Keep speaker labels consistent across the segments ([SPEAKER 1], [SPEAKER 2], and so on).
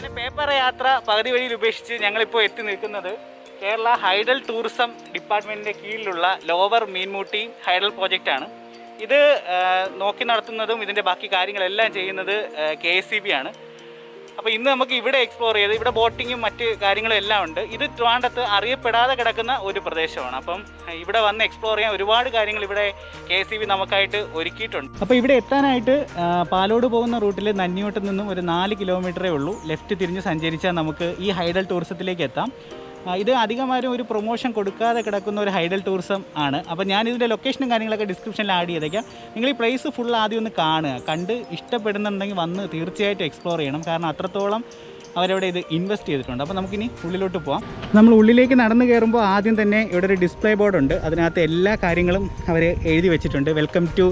[SPEAKER 1] അങ്ങനെ പേപ്പർ യാത്ര പകുതി വഴിയിൽ ഉപേക്ഷിച്ച് ഞങ്ങളിപ്പോൾ എത്തി നിൽക്കുന്നത് കേരള ഹൈഡൽ ടൂറിസം ഡിപ്പാർട്ട്മെന്റിന്റെ കീഴിലുള്ള ലോവർ മീൻമുട്ടി ഹൈഡൽ പ്രോജക്റ്റാണ് ഇത് നോക്കി നടത്തുന്നതും ഇതിന്റെ ബാക്കി കാര്യങ്ങളെല്ലാം ചെയ്യുന്നത് കെ ആണ്. അപ്പോൾ ഇന്ന് നമുക്ക് ഇവിടെ എക്സ്പ്ലോർ ചെയ്ത് ഇവിടെ ബോട്ടിങ്ങും മറ്റ് കാര്യങ്ങളും എല്ലാം ഉണ്ട്. ഇത് ട്രിവാൻഡത്ത് അറിയപ്പെടാതെ കിടക്കുന്ന ഒരു പ്രദേശമാണ്. അപ്പം ഇവിടെ വന്ന് എക്സ്പ്ലോർ ചെയ്യാൻ ഒരുപാട് കാര്യങ്ങൾ ഇവിടെ കെ എസ് ബി നമുക്കായിട്ട് ഒരുക്കിയിട്ടുണ്ട്. അപ്പോൾ ഇവിടെ എത്താനായിട്ട് പാലോട് പോകുന്ന റൂട്ടിൽ നന്നിയോട്ട് നിന്നും ഒരു നാല് കിലോമീറ്ററേ ഉള്ളൂ. ലെഫ്റ്റ് തിരിഞ്ഞ് സഞ്ചരിച്ചാൽ നമുക്ക് ഈ ഹൈഡൽ ടൂറിസത്തിലേക്ക് എത്താം. ഇത് അധികമാരും ഒരു പ്രൊമോഷൻ കൊടുക്കാതെ കിടക്കുന്ന ഒരു ഹൈഡൽ ടൂറിസം ആണ്. അപ്പോൾ ഞാൻ ഇതിന്റെ ലൊക്കേഷനും കാര്യങ്ങളൊക്കെ ഡിസ്ക്രിപ്ഷനിൽ ആഡ് ചെയ്തേക്കാം. നിങ്ങൾ ഈ പ്ലേസ് ഫുൾ ആദ്യം ഒന്ന് കാണുക. കണ്ട് ഇഷ്ടപ്പെടുന്നുണ്ടെങ്കിൽ വന്ന് തീർച്ചയായിട്ടും എക്സ്പ്ലോർ ചെയ്യണം. കാരണം അത്രത്തോളം അവരവിടെ ഇത് ഇൻവെസ്റ്റ് ചെയ്തിട്ടുണ്ട്. അപ്പോൾ നമുക്കിനി ഉള്ളിലോട്ട് പോവാം. നമ്മൾ ഉള്ളിലേക്ക് നടന്നു കയറുമ്പോൾ ആദ്യം തന്നെ ഇവിടെ ഒരു ഡിസ്പ്ലേ ബോർഡ് ഉണ്ട്. അതിനകത്ത് എല്ലാ കാര്യങ്ങളും അവർ എഴുതി വെച്ചിട്ടുണ്ട്. Welcome to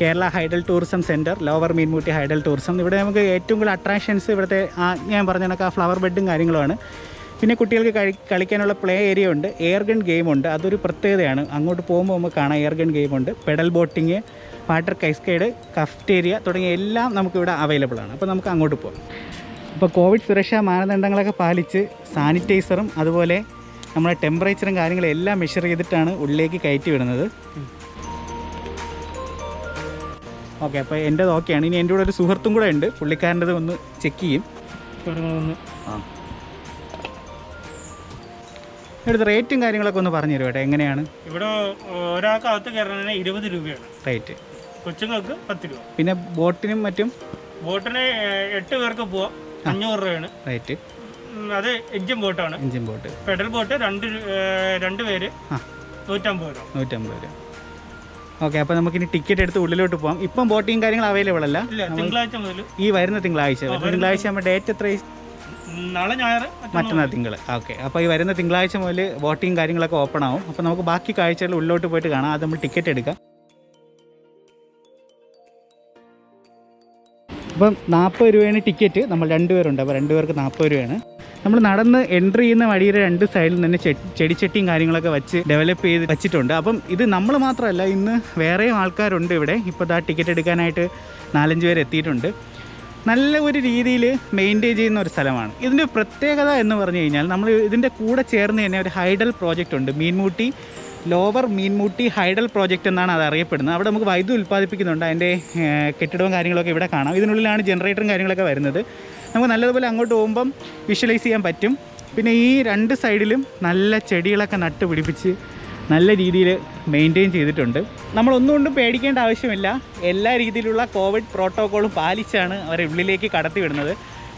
[SPEAKER 1] Kerala hydel tourism centre lower Meenmutty hydel tourism ഇവിടെ നമുക്ക് ഏറ്റവും കൂടുതൽ അട്രാക്ഷൻസ് ഇവിടുത്തെ ഞാൻ പറഞ്ഞ കണക്ക് ആ ഫ്ലവർ ബെഡും കാര്യങ്ങളുമാണ്. പിന്നെ കുട്ടികൾക്ക് കഴി കളിക്കാനുള്ള പ്ലേ ഏരിയ ഉണ്ട്. എയർ ഗൺ ഗെയിമുണ്ട് അതൊരു പ്രത്യേകതയാണ്. അങ്ങോട്ട് പോകുമ്പോൾ നമുക്ക് കാണാം air gun ഗെയിമുണ്ട് pedal boating water cascade cafeteria തുടങ്ങിയ എല്ലാം നമുക്കിവിടെ അവൈലബിൾ ആണ്. അപ്പോൾ നമുക്ക് അങ്ങോട്ട് പോകാം. അപ്പോൾ കോവിഡ് സുരക്ഷാ മാനദണ്ഡങ്ങളൊക്കെ പാലിച്ച് സാനിറ്റൈസറും അതുപോലെ നമ്മുടെ ടെമ്പറേച്ചറും കാര്യങ്ങളും എല്ലാം മെഷർ ചെയ്തിട്ടാണ് ഉള്ളിലേക്ക് കയറ്റി വിടുന്നത്. ഓക്കെ അപ്പോൾ എന്റെത് ഓക്കെയാണ് ഇനി എന്റെ കൂടെ ഒരു സുഹൃത്തും കൂടെ ഉണ്ട്. പുള്ളിക്കാരന്റെത് ഒന്ന് ചെക്ക് ചെയ്യും. ആ. ഇവിടുത്തെ റേറ്റും കാര്യങ്ങളൊക്കെ ഒന്ന് പറഞ്ഞു തരും എങ്ങനെയാണ്?
[SPEAKER 2] ഇവിടെ ഒരാൾക്ക് അകത്ത് കയറുന്നതിന് ഇരുപത് രൂപയാണ്.
[SPEAKER 1] റേറ്റ്.
[SPEAKER 2] കൊച്ചുങ്ങൾക്ക് പത്ത് രൂപ.
[SPEAKER 1] പിന്നെ ബോട്ടിനും മറ്റും?
[SPEAKER 2] ബോട്ടിന് എട്ട് പേർക്ക് പോവാം. അഞ്ഞൂറ് രൂപയാണ്.
[SPEAKER 1] റേറ്റ്.
[SPEAKER 2] അത് എഞ്ചിൻ ബോട്ടാണ്.
[SPEAKER 1] Engine boat.
[SPEAKER 2] പെഡൽ ബോട്ട് രണ്ട് രണ്ട് പേര്. നൂറ്റമ്പത് രൂപ.
[SPEAKER 1] നൂറ്റമ്പത് രൂപ. ഓക്കെ അപ്പോൾ നമുക്കിനി ടിക്കറ്റ് എടുത്ത് ഉള്ളിലോട്ട് പോകാം ഇപ്പം ബോട്ടിങ് കാര്യങ്ങൾ അവൈലബിൾ അല്ല?
[SPEAKER 2] തിങ്കളാഴ്ച മുതൽ.
[SPEAKER 1] ഈ വരുന്ന തിങ്കളാഴ്ച. തിങ്കളാഴ്ച ആകുമ്പോൾ ഡേറ്റ് എത്ര
[SPEAKER 2] നാളെ ഞായർ മറ്റന്നാൾ
[SPEAKER 1] തിങ്കൾ ഓക്കെ. അപ്പോൾ ഈ വരുന്ന തിങ്കളാഴ്ച മുതൽ ബോട്ടിങ് കാര്യങ്ങളൊക്കെ ഓപ്പൺ ആവും. അപ്പോൾ നമുക്ക് ബാക്കി കാഴ്ചകൾ ഉള്ളിലോട്ട് പോയിട്ട് കാണാം. അത് നമ്മൾ ടിക്കറ്റ് എടുക്കാം. അപ്പം നാൽപ്പത് രൂപയാണ് ടിക്കറ്റ് നമ്മൾ രണ്ടുപേരുണ്ട്. അപ്പോൾ രണ്ടുപേർക്ക് നാൽപ്പത് രൂപയാണ്. നമ്മൾ നടന്ന് എൻട്രി ചെയ്യുന്ന വഴിയുടെ രണ്ട് സൈഡിൽ തന്നെ ചെടിച്ചട്ടിയും കാര്യങ്ങളൊക്കെ വെച്ച് ഡെവലപ്പ് ചെയ്ത് വെച്ചിട്ടുണ്ട്. അപ്പം ഇത് നമ്മൾ മാത്രമല്ല ഇന്ന് വേറെയും ആൾക്കാരുണ്ട് ഇവിടെ. ഇപ്പോൾ ആ ടിക്കറ്റ് എടുക്കാനായിട്ട് നാലഞ്ച് പേര് എത്തിയിട്ടുണ്ട്. നല്ല ഒരു രീതിയിൽ മെയിന്റെയിൻ ചെയ്യുന്ന ഒരു സ്ഥലമാണ്. ഇതിന്റെ പ്രത്യേകത എന്ന് പറഞ്ഞു കഴിഞ്ഞാൽ നമ്മൾ ഇതിന്റെ കൂടെ ചേർന്ന് തന്നെ ഒരു ഹൈഡൽ പ്രോജക്റ്റ് ഉണ്ട്. Meenmutty lower Meenmutty hydel project എന്നാണ് അത് അറിയപ്പെടുന്നത്. അവിടെ നമുക്ക് വൈദ്യുതി ഉൽപ്പാദിപ്പിക്കുന്നുണ്ട്. അതിന്റെ കെട്ടിടവും കാര്യങ്ങളൊക്കെ ഇവിടെ കാണാം. ഇതിനുള്ളിലാണ് ജനറേറ്ററും കാര്യങ്ങളൊക്കെ വരുന്നത്. നമുക്ക് നല്ലതുപോലെ അങ്ങോട്ട് പോകുമ്പം വിഷ്വലൈസ് ചെയ്യാൻ പറ്റും. പിന്നെ ഈ രണ്ട് സൈഡിലും നല്ല ചെടികളൊക്കെ നട്ട് പിടിപ്പിച്ച് നല്ല രീതിയിൽ മെയിന്റെയിൻ ചെയ്തിട്ടുണ്ട്. നമ്മളൊന്നുകൊണ്ടും പേടിക്കേണ്ട ആവശ്യമില്ല. എല്ലാ രീതിയിലുള്ള കോവിഡ് പ്രോട്ടോക്കോളും പാലിച്ചാണ് അവരെ ഉള്ളിലേക്ക് കടത്തിവിടുന്നത്.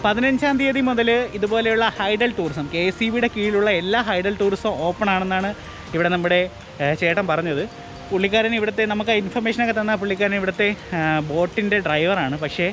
[SPEAKER 1] പതിനഞ്ചാം തീയതി മുതൽ ഇതുപോലെയുള്ള hydel tourism K S C ബിയുടെ കീഴിലുള്ള എല്ലാ ഹൈഡൽ ടൂറിസവും ഓപ്പൺ ആണെന്നാണ് ഇവിടെ നമ്മുടെ ചേട്ടൻ പറഞ്ഞത്. പുള്ളിക്കാരൻ ഇവിടുത്തെ നമുക്ക് ഇൻഫർമേഷനൊക്കെ തന്ന പുള്ളിക്കാരൻ ഇവിടുത്തെ ബോട്ടിന്റെ ഡ്രൈവറാണ് പക്ഷേ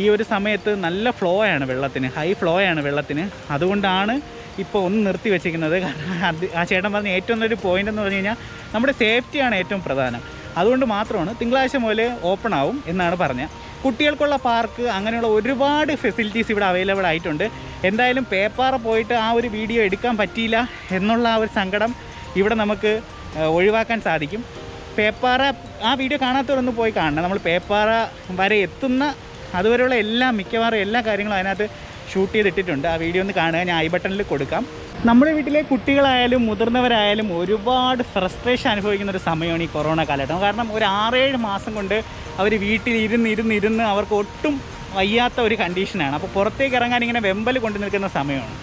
[SPEAKER 1] ഈ ഒരു സമയത്ത് നല്ല ഫ്ലോ ആണ് വെള്ളത്തിന്. ഹൈ ഫ്ലോ ആണ് വെള്ളത്തിന്. അതുകൊണ്ടാണ് ഇപ്പോൾ ഒന്ന് നിർത്തി വെച്ചിരിക്കുന്നത്. കാരണം ആ ചേട്ടൻ പറഞ്ഞ ഏറ്റവും നല്ലൊരു പോയിന്റ് എന്ന് പറഞ്ഞു കഴിഞ്ഞാൽ നമ്മുടെ സേഫ്റ്റിയാണ് ഏറ്റവും പ്രധാനം. അതുകൊണ്ട് മാത്രമാണ് തിങ്കളാഴ്ച മുതൽ ഓപ്പൺ ആവും എന്നാണ് പറഞ്ഞത്. കുട്ടികൾക്കുള്ള പാർക്ക് അങ്ങനെയുള്ള ഒരുപാട് ഫെസിലിറ്റീസ് ഇവിടെ അവൈലബിൾ ആയിട്ടുണ്ട്. എന്തായാലും പേപ്പാറ പോയിട്ട് ആ ഒരു വീഡിയോ എടുക്കാൻ പറ്റിയില്ല എന്നുള്ള ആ ഒരു സങ്കടം ഇവിടെ നമുക്ക് ഒഴിവാക്കാൻ സാധിക്കും. പേപ്പാറ ആ വീഡിയോ കാണാത്തവരൊന്ന് പോയി കാണണം. നമ്മൾ പേപ്പാറ വരെ എത്തുന്ന അതുവരെയുള്ള എല്ലാ മിക്കവാറും എല്ലാ കാര്യങ്ങളും അതിനകത്ത് ഷൂട്ട് ചെയ്തിട്ടിട്ടുണ്ട്. ആ വീഡിയോ ഒന്ന് കാണുക. ഞാൻ ഐ ബട്ടണിൽ കൊടുക്കാം. നമ്മുടെ വീട്ടിലെ കുട്ടികളായാലും മുതിർന്നവരായാലും ഒരുപാട് ഫ്രസ്ട്രേഷൻ അനുഭവിക്കുന്ന ഒരു സമയമാണ് ഈ കൊറോണ കാലഘട്ടം. കാരണം ഒരു ആറേഴ് മാസം കൊണ്ട് അവർ വീട്ടിൽ ഇരുന്ന് ഇരുന്ന് ഇരുന്ന് അവർക്ക് ഒട്ടും വയ്യാത്ത ഒരു കണ്ടീഷനാണ് അപ്പോൾ പുറത്തേക്ക് ഇറങ്ങാൻ ഇങ്ങനെ വെമ്പൽ കൊണ്ടു നിൽക്കുന്ന സമയമാണ്.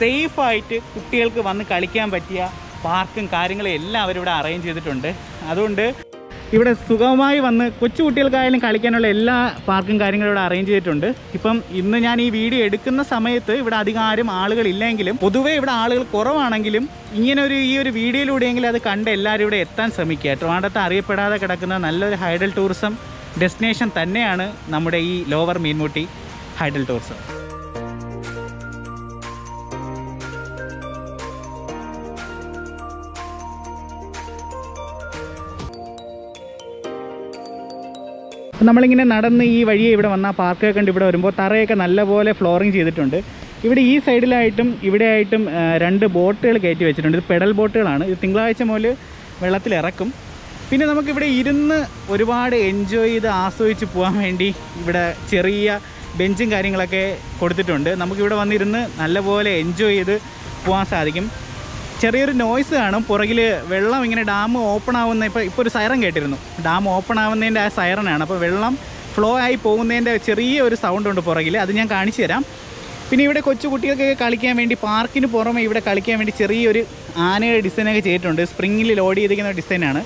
[SPEAKER 1] സേഫായിട്ട് കുട്ടികൾക്ക് വന്ന് കളിക്കാൻ പറ്റിയ പാർക്കും കാര്യങ്ങളും എല്ലാം അവരിവിടെ അറേഞ്ച് ചെയ്തിട്ടുണ്ട്. അതുകൊണ്ട് ഇവിടെ സുഖമായി വന്ന് കൊച്ചുകുട്ടികൾക്കായാലും കളിക്കാനുള്ള എല്ലാ പാർക്കും കാര്യങ്ങളും ഇവിടെ അറേഞ്ച് ചെയ്തിട്ടുണ്ട്. ഇപ്പം ഇന്ന് ഞാൻ ഈ വീഡിയോ എടുക്കുന്ന സമയത്ത് ഇവിടെ അധികം ആരും ആളുകളില്ലെങ്കിലും പൊതുവേ ഇവിടെ ആളുകൾ കുറവാണെങ്കിലും ഇങ്ങനെ ഒരു ഈ ഒരു വീഡിയോയിലൂടെയെങ്കിലും അത് കണ്ട് എല്ലാവരും ഇവിടെ എത്താൻ ശ്രമിക്കുക. ട്രിവാണ്ടത്ത് അറിയപ്പെടാതെ കിടക്കുന്ന നല്ലൊരു ഹൈഡൽ ടൂറിസം ഡെസ്റ്റിനേഷൻ തന്നെയാണ് നമ്മുടെ ഈ ലോവർ മീൻമുട്ടി ഹൈഡൽ ടൂറിസം. അപ്പോൾ നമ്മളിങ്ങനെ നടന്ന് ഈ വഴിയെ ഇവിടെ വന്ന പാർക്കൊക്കെ കണ്ട് ഇവിടെ വരുമ്പോൾ തറയൊക്കെ നല്ലപോലെ ഫ്ലോറിങ് ചെയ്തിട്ടുണ്ട്. ഇവിടെ ഈ സൈഡിലായിട്ടും ഇവിടെയായിട്ടും രണ്ട് ബോട്ടുകൾ കയറ്റി വെച്ചിട്ടുണ്ട്. ഇത് പെഡൽ ബോട്ടുകളാണ്. ഇത് തിങ്കളാഴ്ച മുതൽ വെള്ളത്തിൽ ഇറക്കും. പിന്നെ നമുക്കിവിടെ ഇരുന്ന് ഒരുപാട് എൻജോയ് ചെയ്ത് ആസ്വദിച്ച് പോകാൻ വേണ്ടി ഇവിടെ ചെറിയ ബെഞ്ചും കാര്യങ്ങളൊക്കെ കൊടുത്തിട്ടുണ്ട്. നമുക്കിവിടെ വന്നിരുന്ന് നല്ലപോലെ എൻജോയ് ചെയ്ത് പോകാൻ സാധിക്കും. ചെറിയൊരു നോയ്സ് കാണും. പുറകിൽ വെള്ളം ഇങ്ങനെ ഡാം ഓപ്പൺ ആവുന്ന ഇപ്പോൾ ഇപ്പോൾ ഒരു സൈറൻ കേട്ടിരുന്നു. ഡാം ഓപ്പൺ ആവുന്നതിന്റെ ആ സൈറനാണ് അപ്പോൾ വെള്ളം ഫ്ലോ ആയി പോകുന്നതിന്റെ ചെറിയ ഒരു സൗണ്ട് ഉണ്ട് പുറകിൽ അത് ഞാൻ കാണിച്ചു തരാം. പിന്നെ ഇവിടെ കൊച്ചു കുട്ടികൾക്കൊക്കെ കളിക്കാൻ വേണ്ടി പാർക്കിന് പുറമെ ഇവിടെ കളിക്കാൻ വേണ്ടി ചെറിയൊരു ആനയുടെ ഡിസൈനൊക്കെ ചെയ്തിട്ടുണ്ട്. സ്പ്രിങ്ങിൽ ലോഡ് ചെയ്തിരിക്കുന്ന ഡിസൈനാണ്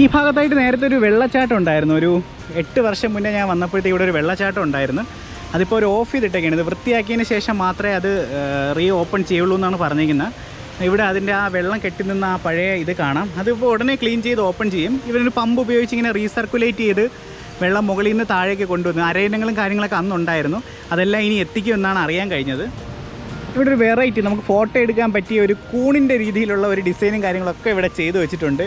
[SPEAKER 1] ഈ ഭാഗത്തായിട്ട് നേരത്തെ ഒരു വെള്ളച്ചാട്ടം ഉണ്ടായിരുന്നു. ഒരു എട്ട് വർഷം മുന്നേ ഞാൻ വന്നപ്പോഴത്തേക്ക് ഇവിടെ ഒരു വെള്ളച്ചാട്ടം ഉണ്ടായിരുന്നു. അതിപ്പോൾ ഒരു ഓഫ് ചെയ്തിട്ടൊക്കെയാണ് ഇത് വൃത്തിയാക്കിയതിന് ശേഷം മാത്രമേ അത് റീ ഓപ്പൺ ചെയ്യുള്ളൂ എന്നാണ് പറഞ്ഞിരിക്കുന്നത്. ഇവിടെ അതിന്റെ ആ വെള്ളം കെട്ടി നിന്ന് ആ പഴയ ഇത് കാണാം. അതിപ്പോൾ ഉടനെ ക്ലീൻ ചെയ്ത് ഓപ്പൺ ചെയ്യും. ഇവരൊരു പമ്പ് ഉപയോഗിച്ച് ഇങ്ങനെ റീസർക്കുലേറ്റ് ചെയ്ത് വെള്ളം മുകളിൽ നിന്ന് താഴേക്ക് കൊണ്ടുവന്നു അരയിനങ്ങളും കാര്യങ്ങളൊക്കെ അന്നുണ്ടായിരുന്നു. അതെല്ലാം ഇനി എത്തിക്കുമെന്നാണ് അറിയാൻ കഴിഞ്ഞത്. ഇവിടെ ഒരു വെറൈറ്റി നമുക്ക് ഫോട്ടോ എടുക്കാൻ പറ്റിയ ഒരു കൂണിന്റെ രീതിയിലുള്ള ഒരു ഡിസൈനും കാര്യങ്ങളൊക്കെ ഇവിടെ ചെയ്തു വെച്ചിട്ടുണ്ട്.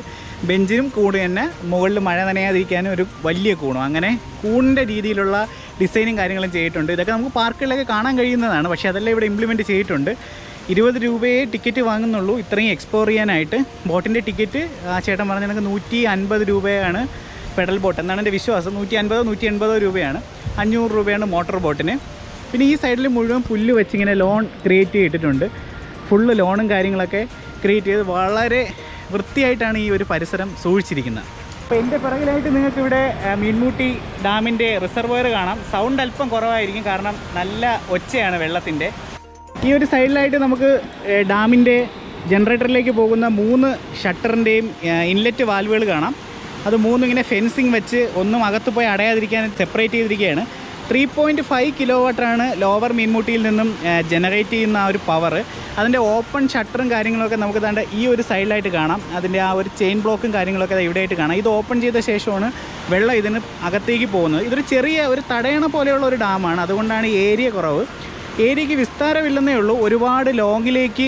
[SPEAKER 1] ബെഞ്ചിനും കൂട് തന്നെ മുകളിൽ മഴ നനയാതിരിക്കാനും ഒരു വലിയ കൂണും. അങ്ങനെ കൂണിന്റെ രീതിയിലുള്ള ഡിസൈനും കാര്യങ്ങളും ചെയ്തിട്ടുണ്ട്. ഇതൊക്കെ നമുക്ക് പാർക്കുകളിലൊക്കെ കാണാൻ കഴിയുന്നതാണ് പക്ഷേ അതെല്ലാം ഇവിടെ ഇംപ്ലിമെന്റ് ചെയ്തിട്ടുണ്ട്. ഇരുപത് രൂപയെ ടിക്കറ്റ് വാങ്ങുന്നുള്ളൂ. ഇത്രയും എക്സ്പ്ലോർ ചെയ്യാനായിട്ട്. ബോട്ടിന്റെ ടിക്കറ്റ് ആ ചേട്ടൻ പറഞ്ഞ കണക്ക് നൂറ്റി അൻപത് രൂപയാണ് പെഡൽ ബോട്ട് എന്നാണ് എന്റെ വിശ്വാസം. നൂറ്റി അൻപതോ നൂറ്റി എൺപതോ രൂപയാണ്. അഞ്ഞൂറ് രൂപയാണ് മോട്ടോർ ബോട്ടിന് പിന്നെ ഈ സൈഡിൽ മുഴുവൻ പുല്ല് വെച്ചിങ്ങനെ ലോൺ ക്രിയേറ്റ് ചെയ്തിട്ടുണ്ട്. ഫുള്ള് ലോണും കാര്യങ്ങളൊക്കെ ക്രിയേറ്റ് ചെയ്ത് വളരെ വൃത്തിയായിട്ടാണ് ഈ ഒരു പരിസരം സൂക്ഷിച്ചിരിക്കുന്നത്. അപ്പോൾ എന്റെ പിറകിലായിട്ട് നിങ്ങൾക്ക് ഇവിടെ മീൻമുട്ടി ഡാമിന്റെ റിസർവോയർ കാണാം. സൗണ്ട് അല്പം കുറവായിരിക്കും കാരണം നല്ല ഒച്ചയാണ് വെള്ളത്തിന്റെ. ഈ ഒരു സൈഡിലായിട്ട് നമുക്ക് ഡാമിന്റെ ജനറേറ്ററിലേക്ക് പോകുന്ന മൂന്ന് ഷട്ടറിന്റെയും ഇൻലെറ്റ് വാൽവുകൾ കാണാം. അത് മൂന്നും ഇങ്ങനെ ഫെൻസിങ് വെച്ച് ഒന്നും അകത്ത് പോയി അടയാതിരിക്കാൻ സെപ്പറേറ്റ് ചെയ്തിരിക്കുകയാണ്. ത്രീ പോയിന്റ് ഫൈവ് കിലോ വാട്ടറാണ് ലോവർ മീൻമുട്ടിയിൽ നിന്നും ജനറേറ്റ് ചെയ്യുന്ന ആ ഒരു പവർ അതിന്റെ ഓപ്പൺ ഷട്ടറും കാര്യങ്ങളൊക്കെ നമുക്ക് താണ്ട് ഈ ഒരു സൈഡിലായിട്ട് കാണാം. അതിന്റെ ആ ഒരു ചെയിൻ ബ്ലോക്കും കാര്യങ്ങളൊക്കെ ഇവിടെയായിട്ട് കാണാം. ഇത് ഓപ്പൺ ചെയ്ത ശേഷമാണ് വെള്ളം ഇതിന് അകത്തേക്ക് പോകുന്നത്. ഇതൊരു ചെറിയ ഒരു തടയണ പോലെയുള്ള ഒരു ഡാമാണ് അതുകൊണ്ടാണ് ഏരിയ കുറവ്. ഏരിയയ്ക്ക് വിസ്താരമില്ലെന്നേ ഉള്ളൂ. ഒരുപാട് ലോങ്ങിലേക്ക്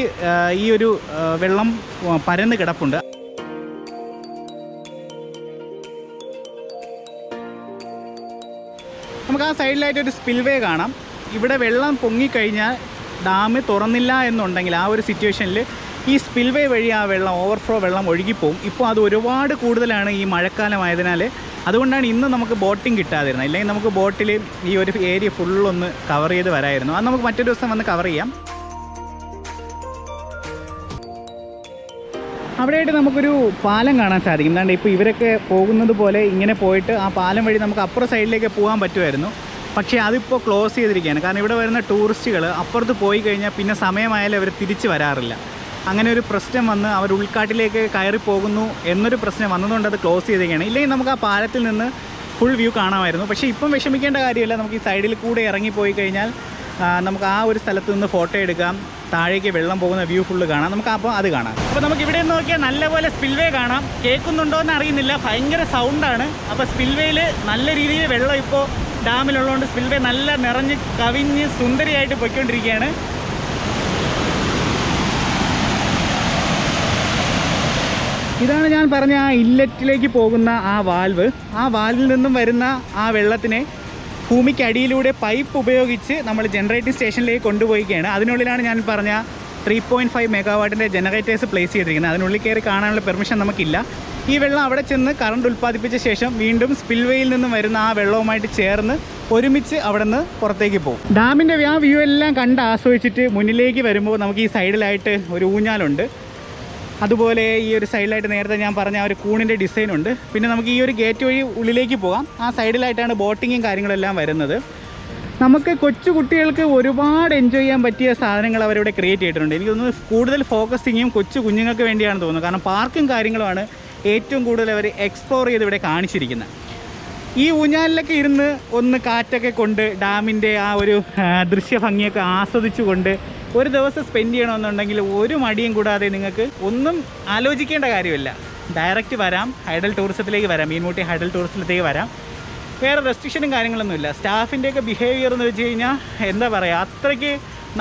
[SPEAKER 1] ഈ ഒരു വെള്ളം പരന്ന് കിടപ്പുണ്ട്. നമുക്ക് ആ സൈഡിലായിട്ട് ഒരു സ്പിൽവേ കാണാം. ഇവിടെ വെള്ളം പൊങ്ങിക്കഴിഞ്ഞാൽ ഡാം തുറന്നില്ല എന്നുണ്ടെങ്കിൽ ആ ഒരു സിറ്റുവേഷനിൽ ഈ സ്പിൽവേ വഴി ആ വെള്ളം ഓവർഫ്ലോ വെള്ളം ഒഴുകിപ്പോവും. ഇപ്പോൾ അത് ഒരുപാട് കൂടുതലാണ് ഈ മഴക്കാലമായതിനാൽ അതുകൊണ്ടാണ് ഇന്ന് നമുക്ക് ബോട്ടിംഗ് കിട്ടാതിരുന്നത്. ഇല്ലെങ്കിൽ നമുക്ക് ബോട്ടിൽ ഈ ഒരു ഏരിയ ഫുള്ളൊന്ന് കവർ ചെയ്ത് വരായിരുന്നു. അത് നമുക്ക് മറ്റൊരു ദിവസം വന്ന് കവർ ചെയ്യാം. അവിടെയായിട്ട് നമുക്കൊരു പാലം കാണാൻ സാധിക്കും. എന്താണ്ട് ഇപ്പോൾ ഇവരൊക്കെ പോകുന്നത് പോലെ ഇങ്ങനെ പോയിട്ട് ആ പാലം വഴി നമുക്ക് അപ്പുറ സൈഡിലേക്ക് പോകാൻ പറ്റുമായിരുന്നു. പക്ഷേ അതിപ്പോൾ ക്ലോസ് ചെയ്തിരിക്കുകയാണ്. കാരണം ഇവിടെ വരുന്ന ടൂറിസ്റ്റുകൾ അപ്പുറത്ത് പോയി കഴിഞ്ഞാൽ പിന്നെ സമയമായാലും അവർ തിരിച്ച് വരാറില്ല. അങ്ങനെ ഒരു പ്രശ്നം വന്ന് അവർ ഉൾക്കാട്ടിലേക്ക് കയറി പോകുന്നു എന്നൊരു പ്രശ്നം വന്നതുകൊണ്ട് അത് ക്ലോസ് ചെയ്തിരിക്കുകയാണ്. ഇല്ലെങ്കിൽ നമുക്ക് ആ പാലത്തിൽ നിന്ന് ഫുൾ വ്യൂ കാണാമായിരുന്നു. പക്ഷേ ഇപ്പം വിഷമിക്കേണ്ട കാര്യമില്ല. നമുക്ക് ഈ സൈഡിൽ കൂടെ ഇറങ്ങിപ്പോയി കഴിഞ്ഞാൽ നമുക്ക് ആ ഒരു സ്ഥലത്ത് നിന്ന് ഫോട്ടോ എടുക്കാം. താഴേക്ക് വെള്ളം പോകുന്ന വ്യൂ ഫുള്ള് കാണാം. നമുക്ക് അപ്പോൾ അത് കാണാം. അപ്പോൾ നമുക്ക് ഇവിടെ നിന്ന് നോക്കിയാൽ നല്ലപോലെ സ്പിൽവേ കാണാം. കേൾക്കുന്നുണ്ടോ എന്ന് അറിയുന്നില്ല. ഭയങ്കര സൗണ്ടാണ് അപ്പോൾ സ്പിൽവേയിൽ നല്ല രീതിയിൽ വെള്ളം ഇപ്പോൾ ഡാമിലുള്ളതുകൊണ്ട് സ്പിൽവേ നല്ല നിറഞ്ഞ് കവിഞ്ഞ് സുന്ദരിയായിട്ട് പൊയ്ക്കൊണ്ടിരിക്കുകയാണ്. ഇതാണ് ഞാൻ പറഞ്ഞ ആ ഇല്ലറ്റിലേക്ക് പോകുന്ന ആ വാൽവ് ആ വാൽവിൽ നിന്നും വരുന്ന ആ വെള്ളത്തിനെ ഭൂമിക്കടിയിലൂടെ പൈപ്പ് ഉപയോഗിച്ച് നമ്മൾ ജനറേറ്റിംഗ് സ്റ്റേഷനിലേക്ക് കൊണ്ടുപോയിക്കുകയാണ്. അതിനുള്ളിലാണ് ഞാൻ പറഞ്ഞ ത്രീ പോയിന്റ് ഫൈവ് മെഗാവാട്ടിന്റെ ജനറേറ്റേഴ്സ് പ്ലേസ് ചെയ്തിരിക്കുന്നത്. അതിനുള്ളിൽ കയറി കാണാനുള്ള പെർമിഷൻ നമുക്കില്ല. ഈ വെള്ളം അവിടെ ചെന്ന് കറണ്ട് ഉൽപ്പാദിപ്പിച്ച ശേഷം വീണ്ടും സ്പിൽവേയിൽ നിന്നും വരുന്ന ആ വെള്ളവുമായിട്ട് ചേർന്ന് ഒരുമിച്ച് അവിടെ നിന്ന് പുറത്തേക്ക് പോകും. ഡാമിന്റെ ആ വ്യൂ എല്ലാം കണ്ട് ആസ്വദിച്ചിട്ട് മുന്നിലേക്ക് വരുമ്പോൾ നമുക്ക് ഈ സൈഡിലായിട്ട് ഒരു ഊഞ്ഞാലുണ്ട്. അതുപോലെ ഈ ഒരു സൈഡിലായിട്ട് നേരത്തെ ഞാൻ പറഞ്ഞ ആ ഒരു കൂണിന്റെ ഡിസൈൻ ഉണ്ട്. പിന്നെ നമുക്ക് ഈ ഒരു ഗേറ്റ് വഴി ഉള്ളിലേക്ക് പോകാം. ആ സൈഡിലായിട്ടാണ് ബോട്ടിങ്ങും കാര്യങ്ങളെല്ലാം വരുന്നത്. നമുക്ക് കൊച്ചു കുട്ടികൾക്ക് ഒരുപാട് എൻജോയ് ചെയ്യാൻ പറ്റിയ സാധനങ്ങൾ അവരിവിടെ ക്രിയേറ്റ് ചെയ്തിട്ടുണ്ട്. എനിക്ക് തോന്നുന്നു കൂടുതൽ ഫോക്കസിങ്ങും കൊച്ചു കുഞ്ഞുങ്ങൾക്ക് വേണ്ടിയാണെന്ന് തോന്നുന്നത് കാരണം പാർക്കും കാര്യങ്ങളുമാണ് ഏറ്റവും കൂടുതൽ അവർ എക്സ്പ്ലോർ ചെയ്ത് ഇവിടെ കാണിച്ചിരിക്കുന്നത്. ഈ ഊഞ്ഞാലിലൊക്കെ ഇരുന്ന് ഒന്ന് കാറ്റൊക്കെ കൊണ്ട് ഡാമിന്റെ ആ ഒരു ദൃശ്യഭംഗിയൊക്കെ ആസ്വദിച്ചുകൊണ്ട് ഒരു ദിവസം സ്പെൻഡ് ചെയ്യണമെന്നുണ്ടെങ്കിൽ ഒരു മടിയും കൂടാതെ നിങ്ങൾക്ക് ഒന്നും ആലോചിക്കേണ്ട കാര്യമില്ല. ഡയറക്റ്റ് വരാം ഹൈഡൽ ടൂറിസത്തിലേക്ക് വരാം മീൻമുട്ടി ഹൈഡൽ ടൂറിസത്തിലേക്ക് വരാം. വേറെ റെസ്ട്രിക്ഷനും കാര്യങ്ങളൊന്നുമില്ല സ്റ്റാഫിന്റെയൊക്കെ ബിഹേവിയർ എന്ന് വെച്ച് കഴിഞ്ഞാൽ എന്താ പറയുക അത്രയ്ക്ക്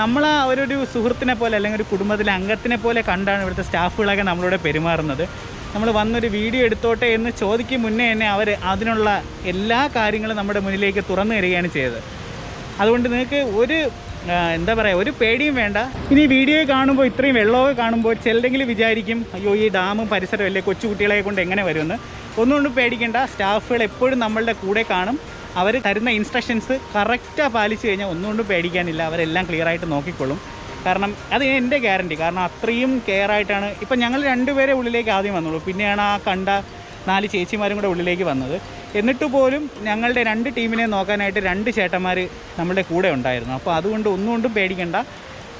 [SPEAKER 1] നമ്മൾ ആ ഒരു സുഹൃത്തിനെ പോലെ അല്ലെങ്കിൽ ഒരു കുടുംബത്തിലെ അംഗത്തിനെ പോലെ കണ്ടാണ് ഇവിടുത്തെ സ്റ്റാഫുകളൊക്കെ നമ്മളോട് പെരുമാറുന്നത്. നമ്മൾ വന്നൊരു വീഡിയോ എടുത്തോട്ടെ എന്ന് ചോദിക്കും മുന്നേ തന്നെ അവർ അതിനുള്ള എല്ലാ കാര്യങ്ങളും നമ്മുടെ മുന്നിലേക്ക് തുറന്നു തരികയാണ് ചെയ്തത്. അതുകൊണ്ട് നിങ്ങൾക്ക് ഒരു എന്താ പറയുക ഒരു പേടിയും വേണ്ട. ഇനി വീഡിയോ കാണുമ്പോൾ ഇത്രയും വെള്ളമൊക്കെ കാണുമ്പോൾ ചിലരെങ്കിലും വിചാരിക്കും അയ്യോ ഈ ഡാമും പരിസരം അല്ലേ കൊച്ചുകുട്ടികളെ കൊണ്ട് എങ്ങനെ വരുമെന്ന്? ഒന്നുകൊണ്ടും പേടിക്കേണ്ട സ്റ്റാഫുകൾ എപ്പോഴും നമ്മളുടെ കൂടെ കാണും. അവർ തരുന്ന ഇൻസ്ട്രക്ഷൻസ് കറക്റ്റാണ് പാലിച്ചു കഴിഞ്ഞാൽ ഒന്നുകൊണ്ടും പേടിക്കാനില്ല അവരെല്ലാം ക്ലിയർ ആയിട്ട് നോക്കിക്കൊള്ളും. കാരണം അത് എന്റെ ഗ്യാരണ്ടി കാരണം അത്രയും കെയർ ആയിട്ടാണ്. ഇപ്പം ഞങ്ങൾ രണ്ടുപേരെ ഉള്ളിലേക്ക് ആദ്യം വന്നുള്ളൂ. പിന്നെയാണ് ആ കണ്ട നാല് ചേച്ചിമാരും കൂടെ ഉള്ളിലേക്ക് വന്നത്. എന്നിട്ട് പോലും ഞങ്ങളുടെ രണ്ട് ടീമിനെ നോക്കാനായിട്ട് രണ്ട് ചേട്ടന്മാർ നമ്മുടെ കൂടെ ഉണ്ടായിരുന്നു. അപ്പോൾ അതുകൊണ്ട് ഒന്നുകൊണ്ടും പേടിക്കണ്ട.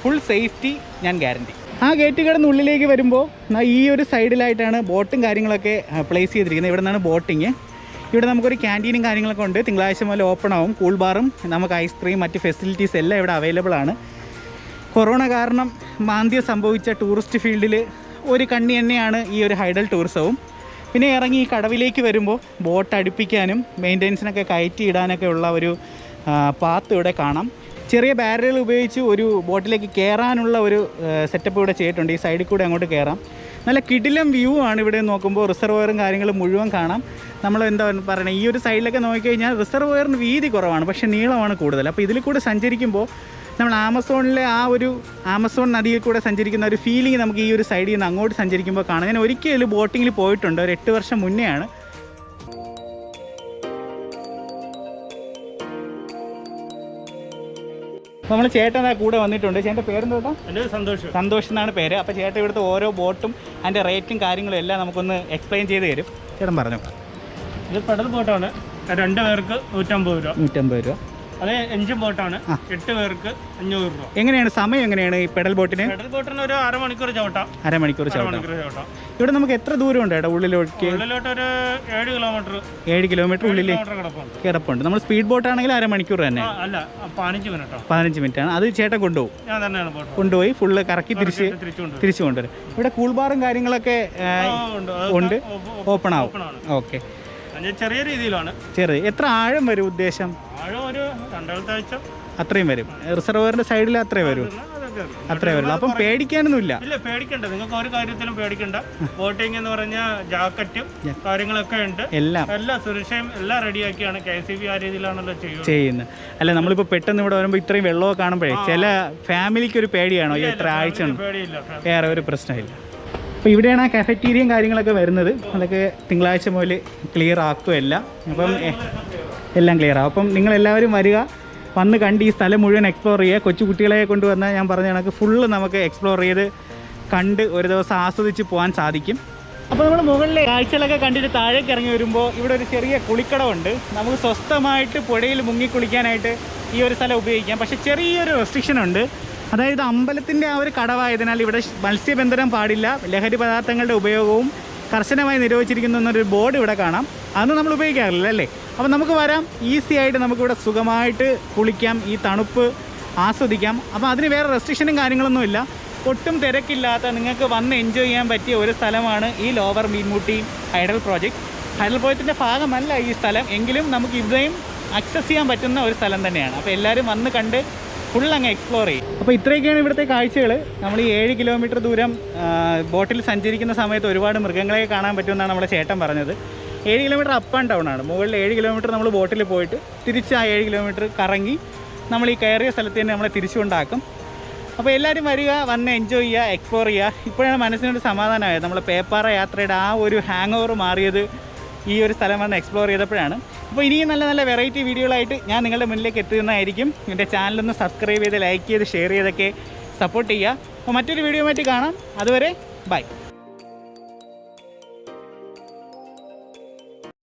[SPEAKER 1] ഫുൾ സേഫ്റ്റി ഞാൻ ഗ്യാരണ്ടി ആ ഗേറ്റ് കടന്ന് ഉള്ളിലേക്ക് വരുമ്പോൾ ഈ ഒരു സൈഡിലായിട്ടാണ് ബോട്ടും കാര്യങ്ങളൊക്കെ പ്ലേസ് ചെയ്തിരിക്കുന്നത്. ഇവിടെ നിന്നാണ് ബോട്ടിങ് ഇവിടെ നമുക്കൊരു ക്യാന്റീനും കാര്യങ്ങളൊക്കെ ഉണ്ട്. തിങ്കളാഴ്ച മുതൽ ഓപ്പൺ ആവും. കൂൾ ബാറും നമുക്ക് ഐസ്ക്രീം മറ്റ് ഫെസിലിറ്റീസ് എല്ലാം ഇവിടെ അവൈലബിൾ ആണ്. കൊറോണ കാരണം മാന്ദ്യം സംഭവിച്ച ടൂറിസ്റ്റ് ഫീൽഡിൽ ഒരു കണ്ണി തന്നെയാണ് ഈ ഒരു ഹൈഡൽ ടൂറിസവും പിന്നെ ഇറങ്ങി ഈ കടവിലേക്ക് വരുമ്പോൾ ബോട്ട് അടുപ്പിക്കാനും മെയിന്റെനൻസിനൊക്കെ കയറ്റി ഇടാനൊക്കെ ഉള്ള ഒരു പാത്ത് ഇവിടെ കാണാം. ചെറിയ ബാരലുകൾ ഉപയോഗിച്ച് ഒരു ബോട്ടിലേക്ക് കയറാനുള്ള ഒരു സെറ്റപ്പ് ഇവിടെ ചെയ്തിട്ടുണ്ട്. ഈ സൈഡിൽ കൂടെ അങ്ങോട്ട് കയറാം നല്ല കിടിലം വ്യൂ ആണ് ഇവിടെ നോക്കുമ്പോൾ. റിസർവോയറും കാര്യങ്ങളും മുഴുവൻ കാണാം. നമ്മൾ എന്താ പറയുന്നത് ഈ ഒരു സൈഡിലൊക്കെ നോക്കിക്കഴിഞ്ഞാൽ റിസർവോയറിന് വീതി കുറവാണ് പക്ഷേ നീളമാണ് കൂടുതൽ. അപ്പോൾ ഇതിൽ കൂടെ സഞ്ചരിക്കുമ്പോൾ നമ്മൾ ആമസോണിലെ ആ ഒരു ആമസോൺ നദിയിൽ കൂടെ സഞ്ചരിക്കുന്ന ഒരു ഫീലിംഗ് നമുക്ക് ഈ ഒരു സൈഡിൽ നിന്ന് അങ്ങോട്ട് സഞ്ചരിക്കുമ്പോൾ കാണാം. ഞാൻ ഒരിക്കലും ബോട്ടിങ്ങിൽ പോയിട്ടുണ്ട്. ഒരു എട്ട് വർഷം മുന്നെയാണ്. അപ്പോൾ നമ്മൾ ചേട്ടൻ ആ കൂടെ വന്നിട്ടുണ്ട്. ചേട്ടന്റെ പേരെന്താ
[SPEAKER 2] എന്റെ സന്തോഷം.
[SPEAKER 1] സന്തോഷ് എന്നാണ് പേര്. അപ്പോൾ ചേട്ടൻ ഇവിടുത്തെ ഓരോ ബോട്ടും അതിന്റെ റേറ്റും കാര്യങ്ങളും എല്ലാം നമുക്കൊന്ന് എക്സ്പ്ലെയിൻ ചെയ്ത് തരും. ചേട്ടൻ പറഞ്ഞു.
[SPEAKER 2] ഇത് പെടൽ ബോട്ടാണ് രണ്ട് പേർക്ക് നൂറ്റമ്പത് രൂപ.
[SPEAKER 1] നൂറ്റമ്പത് രൂപ.
[SPEAKER 2] അത് എഞ്ചിൻ ബോട്ടാണ്. എട്ട് പേർക്ക് അഞ്ഞൂറ് രൂപ.
[SPEAKER 1] എങ്ങനെയാണ് സമയം എങ്ങനെയാണ് ഈ പെഡൽ ബോട്ടിന്?
[SPEAKER 2] പെഡൽ ബോട്ടിന് ഒരു അരമണിക്കൂർ ചവിട്ടാം.
[SPEAKER 1] അരമണിക്കൂർ ചവിട്ടാം. ഇവിടെ നമുക്ക് എത്ര ദൂരം ഉണ്ട് ഏട്ടാ ഉള്ളിലോട്ട്
[SPEAKER 2] ഉള്ളിലോട്ട് ഒരു ഏഴ് കിലോമീറ്റർ
[SPEAKER 1] ഏഴ് കിലോമീറ്റർ ഉള്ളിൽ
[SPEAKER 2] കിടപ്പുണ്ട്.
[SPEAKER 1] നമ്മൾ സ്പീഡ് ബോട്ട് ആണെങ്കിൽ അരമണിക്കൂർ തന്നെ.
[SPEAKER 2] അല്ല പതിനഞ്ച് മിനിറ്റ്
[SPEAKER 1] പതിനഞ്ച് മിനിറ്റ് ആണ് അത് ചേട്ടൻ കൊണ്ടുപോകും. കൊണ്ടുപോയി ഫുള്ള് കറക്കി തിരിച്ച് തിരിച്ചു കൊണ്ടുവരും. ഇവിടെ കൂൾബാറും കാര്യങ്ങളൊക്കെ
[SPEAKER 2] ഉണ്ട്. ഓപ്പൺ
[SPEAKER 1] ആവും. ഓക്കെ.
[SPEAKER 2] ചെറിയ രീതിയിലാണ്.
[SPEAKER 1] ചെറിയ എത്ര ആഴം വരും ഉദ്ദേശം?
[SPEAKER 2] ആഴം ഒരു
[SPEAKER 1] അത്രയും വരും. റിസർവറിന്റെ സൈഡിൽ അത്രയും വരും. അത്രേ വരുള്ളൂ അപ്പം പേടിക്കാനൊന്നുമില്ല.
[SPEAKER 2] ഇല്ല പേടിക്കണ്ട. നിങ്ങൾക്ക് ഒരു കാര്യത്തിലും പേടിക്കണ്ട. ബോട്ടിംഗ് എന്ന് പറഞ്ഞാൽ ജാക്കറ്റും കാര്യങ്ങളൊക്കെ ഉണ്ട്.
[SPEAKER 1] എല്ലാം.
[SPEAKER 2] എല്ലാ സുരക്ഷയും എല്ലാം റെഡിയാക്കിയാണ്. കെ സി ബി ആ രീതിയിലാണല്ലോ ചെയ്യുന്നത്.
[SPEAKER 1] അല്ല നമ്മളിപ്പോ പെട്ടെന്ന് ഇവിടെ വരുമ്പോൾ ഇത്രയും വെള്ളമൊക്കെ കാണുമ്പോഴേ ചില ഫാമിലിക്ക് ഒരു പേടിയാണോ? എത്ര ആഴ്ച വേറെ ഒരു പ്രശ്നമില്ല. അപ്പോൾ ഇവിടെയാണ് ആ കഫറ്റീരിയയും കാര്യങ്ങളൊക്കെ വരുന്നത്. അതൊക്കെ തിങ്കളാഴ്ച മുതൽ ക്ലിയർ ആക്കുമല്ല അപ്പം എല്ലാം ക്ലിയർ ആവും അപ്പം നിങ്ങളെല്ലാവരും വരിക. വന്ന് കണ്ട് ഈ സ്ഥലം മുഴുവൻ എക്സ്പ്ലോർ ചെയ്യുക. കൊച്ചു കുട്ടികളെ കൊണ്ടുവന്നാൽ ഞാൻ പറഞ്ഞ കണക്ക് ഫുള്ള് നമുക്ക് എക്സ്പ്ലോർ ചെയ്ത് കണ്ട് ഒരു ദിവസം ആസ്വദിച്ച് പോകാൻ സാധിക്കും. അപ്പോൾ നമ്മൾ മുകളിലെ കാഴ്ചകളൊക്കെ കണ്ടിട്ട് താഴേക്ക് ഇറങ്ങി വരുമ്പോൾ ഇവിടെ ഒരു ചെറിയ കുളിക്കടമുണ്ട് നമുക്ക് സ്വസ്ഥമായിട്ട് പുഴയിൽ മുങ്ങി കുളിക്കാനായിട്ട് ഈ ഒരു സ്ഥലം ഉപയോഗിക്കാം. പക്ഷേ ചെറിയൊരു റെസ്ട്രിക്ഷൻ ഉണ്ട്. അതായത് അമ്പലത്തിന്റെ ആ ഒരു കടവായതിനാൽ ഇവിടെ മത്സ്യബന്ധനം പാടില്ല. ലഹരി പദാർത്ഥങ്ങളുടെ ഉപയോഗവും കർശനമായി നിരോധിച്ചിരിക്കുന്നു എന്നൊരു ബോർഡ് ഇവിടെ കാണാം. അതൊന്നും നമ്മൾ ഉപയോഗിക്കാറില്ല അല്ലേ? അപ്പോൾ നമുക്ക് വരാം. ഈസി ആയിട്ട് നമുക്കിവിടെ സുഖമായിട്ട് കുളിക്കാം ഈ തണുപ്പ് ആസ്വദിക്കാം. അപ്പോൾ അതിന് വേറെ റെസ്ട്രിക്ഷനും കാര്യങ്ങളൊന്നുമില്ല ഒട്ടും തിരക്കില്ലാത്ത നിങ്ങൾക്ക് വന്ന് എൻജോയ് ചെയ്യാൻ പറ്റിയ ഒരു സ്ഥലമാണ് ഈ lower Meenmutty hydel project hydel പ്രോജക്റ്റിന്റെ ഭാഗമല്ല ഈ സ്ഥലം. എങ്കിലും നമുക്ക് ഇവിടെയും അക്സസ് ചെയ്യാൻ പറ്റുന്ന ഒരു സ്ഥലം തന്നെയാണ്. അപ്പോൾ എല്ലാവരും വന്ന് കണ്ട് ഫുൾ അങ്ങ് എക്സ്പ്ലോർ ചെയ്യും. അപ്പോൾ ഇത്രയൊക്കെയാണ് ഇവിടുത്തെ കാഴ്ചകൾ. നമ്മൾ ഈ ഏഴ് കിലോമീറ്റർ ദൂരം ബോട്ടിൽ സഞ്ചരിക്കുന്ന സമയത്ത് ഒരുപാട് മൃഗങ്ങളെ കാണാൻ പറ്റുമെന്നാണ് നമ്മുടെ ചേട്ടൻ പറഞ്ഞത്. ഏഴ് കിലോമീറ്റർ അപ്പ് ആൻഡ് ഡൗൺ ആണ്. മുകളിൽ ഏഴ് കിലോമീറ്റർ നമ്മൾ ബോട്ടിൽ പോയിട്ട് തിരിച്ച് ആ ഏഴ് കിലോമീറ്റർ കറങ്ങി നമ്മൾ ഈ കയറിയ സ്ഥലത്ത് തന്നെ നമ്മളെ തിരിച്ചുകൊണ്ടാക്കും. അപ്പോൾ എല്ലാവരും വരിക വന്ന് എൻജോയ് ചെയ്യുക എക്സ്പ്ലോർ ചെയ്യുക. ഇപ്പോഴാണ് മനസ്സിനൊരു സമാധാനമായത്. നമ്മൾ പേപ്പാറ യാത്രയുടെ ആ ഒരു ഹാങ് ഓവർ മാറിയത്. ഈ ഒരു സ്ഥലം വന്ന് എക്സ്പ്ലോർ ചെയ്തപ്പോഴാണ്. അപ്പോൾ ഇനിയും നല്ല നല്ല വെറൈറ്റി വീഡിയോകളായിട്ട് ഞാൻ നിങ്ങളുടെ മുന്നിലേക്ക് എത്തുന്നതായിരിക്കും. എന്റെ ചാനലൊന്ന് സബ്സ്ക്രൈബ് ചെയ്ത് ലൈക്ക് ചെയ്ത് ഷെയർ ചെയ്തൊക്കെ സപ്പോർട്ട് ചെയ്യുക. അപ്പോൾ മറ്റൊരു വീഡിയോ ആയിട്ട് കാണാം. അതുവരെ ബൈ